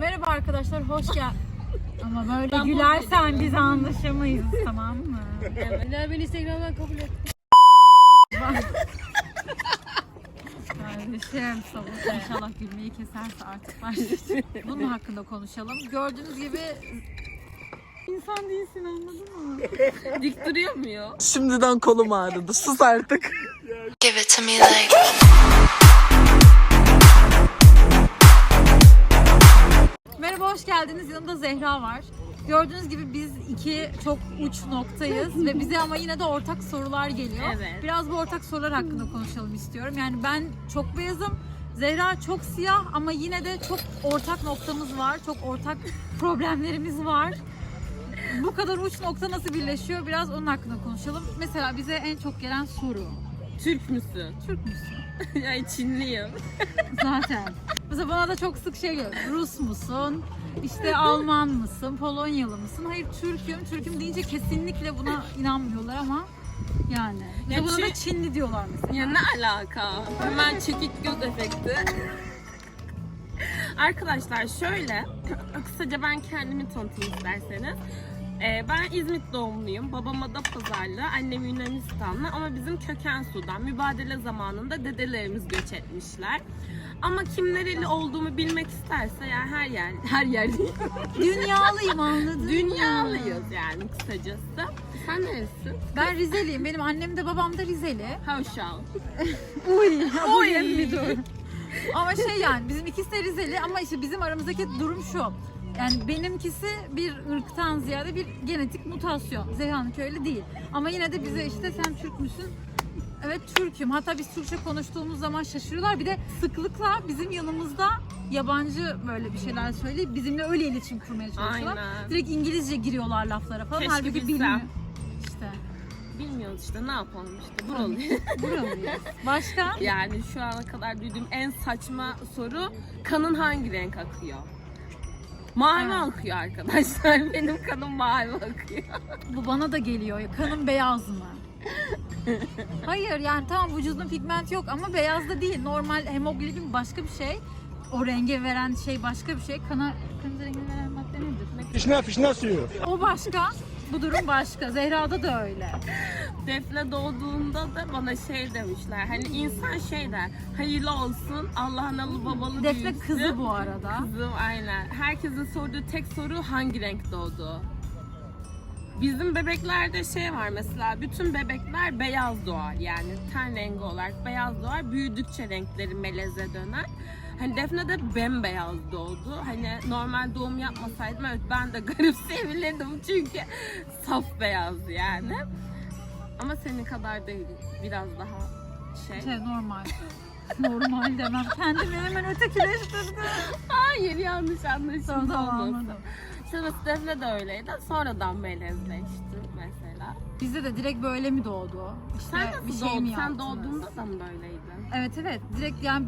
Merhaba arkadaşlar, hoş gel. Ama böyle Ben gülersen biz anlaşamayız tamam mı? Evet. beni Instagram'dan kabul et. Kardeşim sabır inşallah gülmeyi keserse artık başlayacak. Bunun hakkında konuşalım. Gördüğünüz gibi insan değilsin anladın mı? Dik duruyor mu ya? Şimdiden kolum ağrıdı. Sus artık. Give it to me like hoş geldiniz. Yanımda Zehra var. Gördüğünüz gibi biz iki çok uç noktayız ve bize ama yine de ortak sorular geliyor. Evet. Biraz bu ortak sorular hakkında konuşalım istiyorum. Yani ben çok beyazım. Zehra çok siyah ama yine de çok ortak noktamız var. Çok ortak problemlerimiz var. Bu kadar uç nokta nasıl birleşiyor? Biraz onun hakkında konuşalım. Mesela bize en çok gelen soru. Türk müsün? Türk müsün? yani Çinliyim. Zaten. Mesela bana da çok sık şey geliyor. Rus musun? İşte Alman mısın? Polonyalı mısın? Hayır Türk'üm. Türk'üm deyince kesinlikle buna inanmıyorlar ama yani. Ya Ya buna da Çin- Çinli diyorlar mesela. Ya ne alaka? Hemen çekik göz efekti. Arkadaşlar şöyle, kısaca ben kendimi tanıtayım isterseniz. Ee, ben İzmit doğumluyum. Babam Adapazarlı, annem Yunanistanlı ama bizim köken Sudan. Mübadele zamanında dedelerimiz göç etmişler. Ama kim nereli olduğumu bilmek isterse yani her yer, her yer. Dünyalıyım anladın mı? Dünyalıyız yani kısacası. Sen neresin? Ben Rizeliyim. Benim annem de babam da Rizeli. Havşal. Uy. Dur. Ama şey yani bizim ikisi de Rizeli ama işte bizim aramızdaki durum şu. Yani benimkisi bir ırktan ziyade bir genetik mutasyon. Zehra'nınki öyle değil. Ama yine de bize işte sen Türk müsün? Evet Türk'üm. Hatta biz Türkçe konuştuğumuz zaman şaşırıyorlar. Bir de sıklıkla bizim yanımızda yabancı böyle bir şeyler söyleyip bizimle öyle iletişim kurmaya çalışıyorlar. Aynen. Direkt İngilizce giriyorlar laflara falan. Keşke Halbuki bilsem. bilmiyor. İşte Bilmiyoruz işte ne yapalım işte buralıyız. buralıyız. Başka? Yani şu ana kadar duyduğum en saçma soru kanın hangi renk akıyor? Mavi akıyor arkadaşlar. Benim kanım mavi akıyor. Bu bana da geliyor. Kanım beyaz mı? Hayır yani tamam vücudun pigment yok ama beyaz da değil. Normal hemoglobin başka bir şey. O renge veren şey başka bir şey. Kana kırmızı rengi veren madde nedir? Fişne fişne suyu. O başka. Bu durum başka. Zehra'da da öyle. Defne doğduğunda da bana şey demişler. Hani insan şey der. Hayırlı olsun. Allah analı babalı Defne büyüsün. kızı bu arada. Kızım aynen. Herkesin sorduğu tek soru hangi renk doğdu? Bizim bebeklerde şey var mesela bütün bebekler beyaz doğar yani ten rengi olarak beyaz doğar büyüdükçe renkleri meleze döner. Hani Defne de bembeyaz doğdu. Hani normal doğum yapmasaydım evet ben de garipseyebilirdim çünkü saf beyaz yani. Ama senin kadar değil biraz daha şey. Şey normal. normal demem. Kendimi hemen ötekileştirdim. Hayır yanlış anlaşılma Tamam tamam olmasın. anladım. Mesela Defne de öyleydi. Sonradan melezleşti mesela. Bizde de direkt böyle mi doğdu? İşte Sen nasıl bir şey doğdun? mi Sen yaptınız? doğduğunda da mı böyleydin? Evet evet. Direkt yani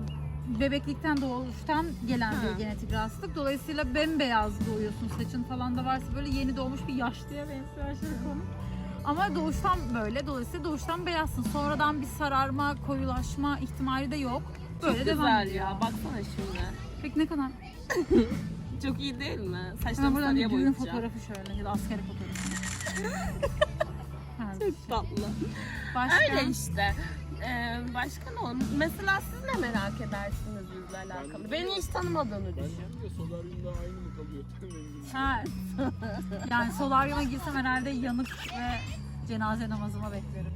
bebeklikten doğuştan gelen bir genetik rahatsızlık. Dolayısıyla bembeyaz doğuyorsun. Saçın falan da varsa böyle yeni doğmuş bir yaşlıya benziyor aşırı komik. Ama doğuştan böyle. Dolayısıyla doğuştan beyazsın. Sonradan bir sararma, koyulaşma ihtimali de yok. Böyle Çok devam güzel ediyor. ya. Baksana şimdi. Peki ne kadar? Çok iyi değil mi? Hemen Saçlarımı buradan bir sarıya düğün boyayacağım. fotoğrafı şöyle ya da askeri fotoğrafı. Şey. Çok tatlı. Başka? Öyle işte. Ee, başka ne olur? Mesela siz ne merak edersiniz bizle alakalı? Beni hiç tanımadığını düşün. Solaryumda aynı mı kalıyor? Ha. Yani solaryuma girsem herhalde yanık ve cenaze namazıma beklerim.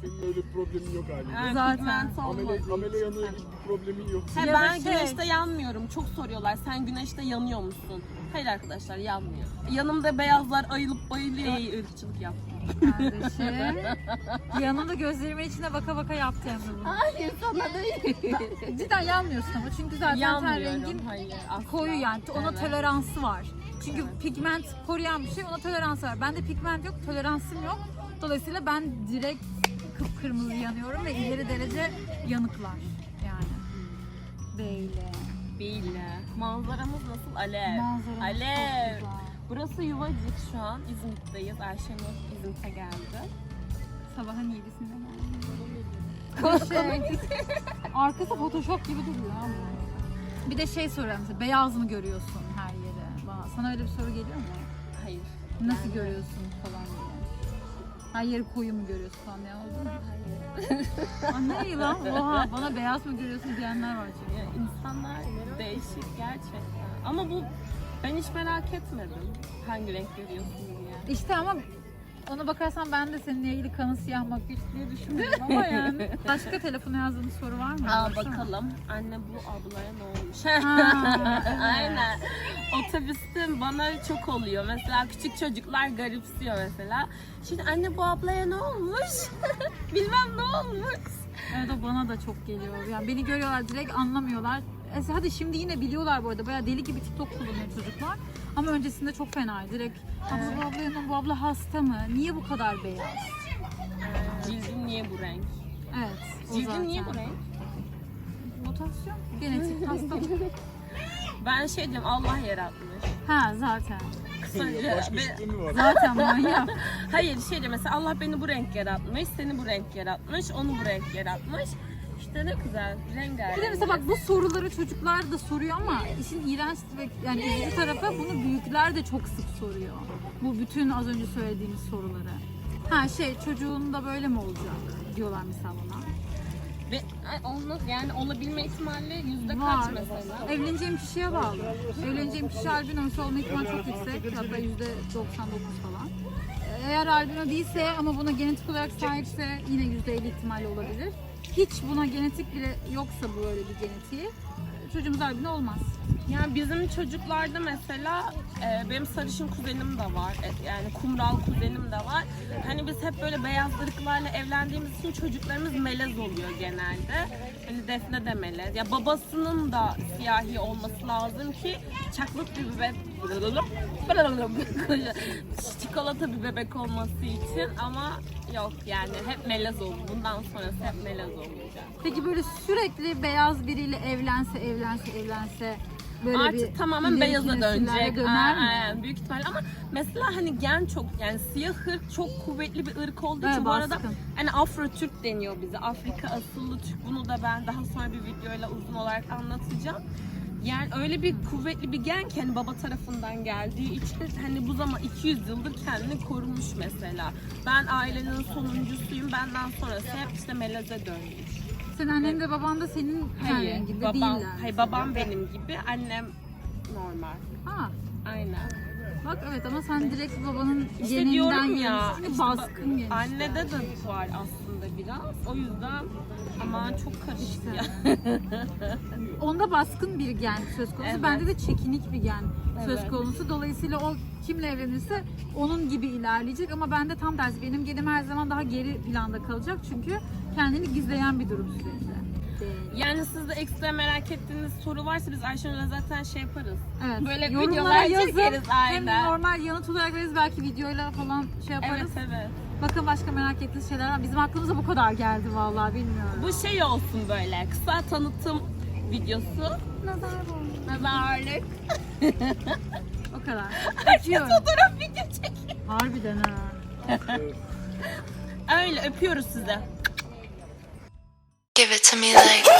Senin öyle bir problemin yok haliyle. Yani Zaten. Amele, amele yanıyor gibi bir problemin yok. Ha, ben şey- güneşte yanmıyorum. Çok soruyorlar. Sen güneşte yanıyor musun? Hayır arkadaşlar yanmıyor. Yanımda beyazlar ayılıp bayılıyor. Ey ırkçılık yaptım. Kardeşim. Yanımda gözlerimin içine baka baka yaptı hem de bunu. Hayır sana değil. Cidden yanmıyorsun ama çünkü zaten ten Yanmıyorum. rengin Hayır asla. koyu yani ona Evet. toleransı var. Çünkü pigment koruyan bir şey ona tolerans var. Bende pigment yok, toleransım yok. Dolayısıyla ben direkt kıpkırmızı yanıyorum ve ileri derece yanıklar yani. Böyle. Böyle. Manzaramız nasıl? Alev. Manzaramız Alev. Burası Yuvacık şu an. İzmit'teyiz. Ayşenur İzmit'e geldi. Sabahın yedisinde geldim. Şey, arkası photoshop gibi duruyor ama. Bir de şey soruyorum mesela beyaz mı görüyorsun her yere? Bana, sana öyle bir soru geliyor mu? Hayır. Nasıl görüyorsun falan diye. Her yeri koyu mu görüyorsun ne oldu mu? Aa, ne iyi lan? Oha bana beyaz mı görüyorsun diyenler var çünkü. Ya insanlar değişik gerçekten. Ama bu ben hiç merak etmedim. Hangi renk görüyorsun diye. İşte ama ona bakarsan ben de seninle ilgili kanı siyah makyaj diye düşünüyorum ama yani. Başka telefona yazdığın soru var mı? Aa Baksana. bakalım. Anne bu ablaya ne olmuş? Ha, evet. Aynen. Otobüste bana çok oluyor. Mesela küçük çocuklar garipsiyor mesela. Şimdi anne bu ablaya ne olmuş? Bilmem ne olmuş. Evet o bana da çok geliyor. Yani beni görüyorlar direkt anlamıyorlar. E, hadi şimdi yine biliyorlar bu arada. Bayağı deli gibi TikTok kullanıyor çocuklar. Ama öncesinde çok fena. Direkt abla bu abla yanım, bu abla hasta mı? Niye bu kadar beyaz? Cildin niye bu renk? Evet. o Cildin niye bu renk? Mutasyon. Genetik hastalık. Ben şey diyorum Allah yaratmış. Ha zaten. Kısaca Başka ve- şıkkı mı var? Zaten manyak. Hayır şey diyor mesela Allah beni bu renk yaratmış, seni bu renk yaratmış, onu bu renk yaratmış. İşte ne güzel, rengarenk. Bir de mesela bak bu soruları çocuklar da soruyor ama işin iğrenç ve yani üzücü tarafı bunu büyükler de çok sık soruyor. Bu bütün az önce söylediğimiz soruları. Ha şey çocuğun da böyle mi olacak diyorlar mesela bana. Ve ay, yani olabilme ihtimali yüzde Var. kaç mesela? Evleneceğim kişiye bağlı. Evleneceğim kişi albinosu olma ihtimali çok yüksek. Hatta yüzde 99 falan. Eğer albino değilse ama buna genetik olarak sahipse yine yüzde 50 ihtimali olabilir. Hiç buna genetik bile yoksa böyle bir genetiği çocuğumuz albino olmaz. Yani bizim çocuklarda mesela e, benim sarışın kuzenim de var. E, yani kumral kuzenim de var. Hani biz hep böyle beyaz ırklarla evlendiğimiz için çocuklarımız melez oluyor genelde. Hani Defne de melez. Ya babasının da siyahi olması lazım ki çaklık bir bebek çikolata bir bebek olması için ama yok yani hep melez olur. Bundan sonrası hep melez olacak. Peki böyle sürekli beyaz biriyle evlense, evlense, evlense böyle Artık bir tamamen beyaza dönecek. Döner mi? Aynen, büyük ihtimalle ama mesela hani gen çok yani siyah ırk çok kuvvetli bir ırk olduğu Evet, için bu arada baskın. hani Afro Türk deniyor bize. Afrika asıllı Türk. Bunu da ben daha sonra bir videoyla uzun olarak anlatacağım. Yani öyle bir kuvvetli bir gen ki hani baba tarafından geldiği için hani bu zaman 200 yıldır kendini korumuş mesela. Ben ailenin sonuncusuyum. Benden sonrası hep işte meleze dönmüş. Senin annen de baban da senin Hayır, renginde babam, değiller. hayır babam benim gibi, annem normal. Ha, Aynen. bak evet ama sen direkt babanın İşte geninden diyorum ya. gelmişsin. işte baskın bak- gelmiş. Annede de var aslında biraz. O yüzden ama çok karıştı ya. Onda baskın bir gen söz konusu. Evet. Bende de çekinik bir gen söz Evet. konusu. Dolayısıyla o kimle evlenirse onun gibi ilerleyecek ama bende tam tersi. Benim genim her zaman daha geri planda kalacak çünkü kendini gizleyen bir durum sürekli. Yani sizde ekstra merak ettiğiniz soru varsa biz Ayşenur'la zaten şey yaparız. Evet. Böyle videolar çekeriz, Hem aynen. normal yanıt olarak veririz belki videoyla falan şey yaparız. Evet evet. Bakın başka merak ettiğiniz şeyler var. Bizim aklımıza bu kadar geldi vallahi bilmiyorum. Bu şey olsun böyle kısa tanıtım videosu. nazar boncuğu. Nazarlık. O kadar. Herkes Öpüyorum. fotoğraf video çekiyor. Harbiden ha. Öyle öpüyoruz sizi. Give it to me like.